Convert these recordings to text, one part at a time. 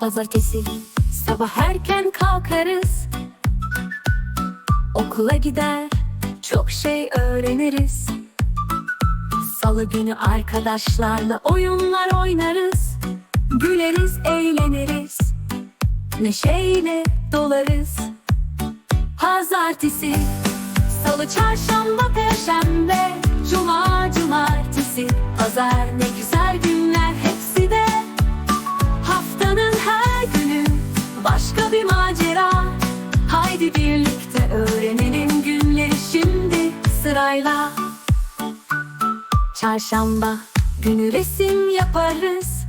Pazartesi. Sabah erken kalkarız. Okula gider çok şey öğreniriz. Salı günü arkadaşlarla oyunlar oynarız. Güleriz eğleniriz. Neşeyle dolarız. Pazartesi Salı, çarşamba, perşembe Cuma, cumartesi Pazar sırayla Çarşamba günü resim yaparız.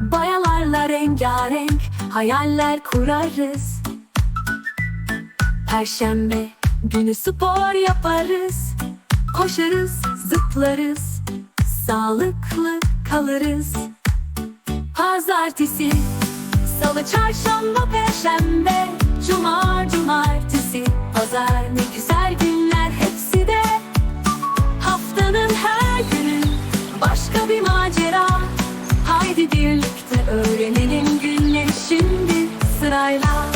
Bayalarla rengarenk hayaller kurarız. Perşembe günü spor yaparız. Koşarız, zıplarız Sağlıklı kalırız. Pazartesi Salı, çarşamba, perşembe Cuma, cumartesi Pazar Başka bir macera. Haydi birlikte öğrenelim günleri şimdi sırayla.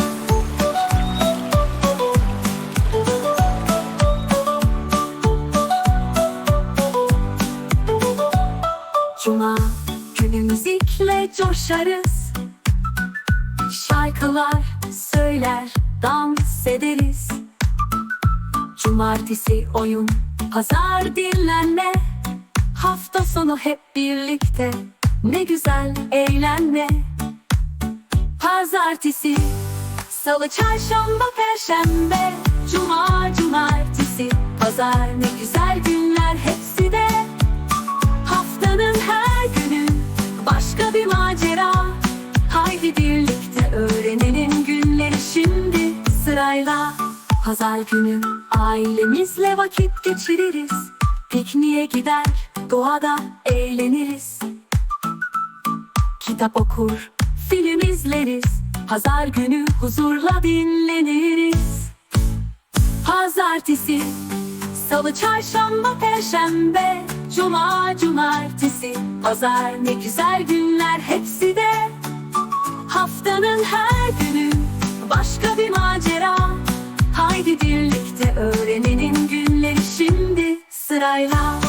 Cuma günü müzikle coşarız. Şarkılar söyler, dans ederiz. Cumartesi oyun, pazar dinlenme Hafta sonu hep birlikte. Ne güzel eğlenme. Pazartesi Salı, çarşamba, perşembe Cuma, cumartesi. Pazar ne güzel günler hepsi de. Haftanın her günü Başka bir macera. Haydi birlikte öğrenelim günleri şimdi. Sırayla Pazar günü ailemizle vakit geçiririz. Pikniğe gider doğada eğleniriz. Kitap okur, film izleriz. Pazar günü huzurla dinleniriz. Pazartesi, salı, çarşamba, perşembe Cuma, cumartesi. Pazar ne güzel günler hepsi de. Haftanın her günü Başka bir macera. Haydi birlikte öğrenelim günleri şimdi sırayla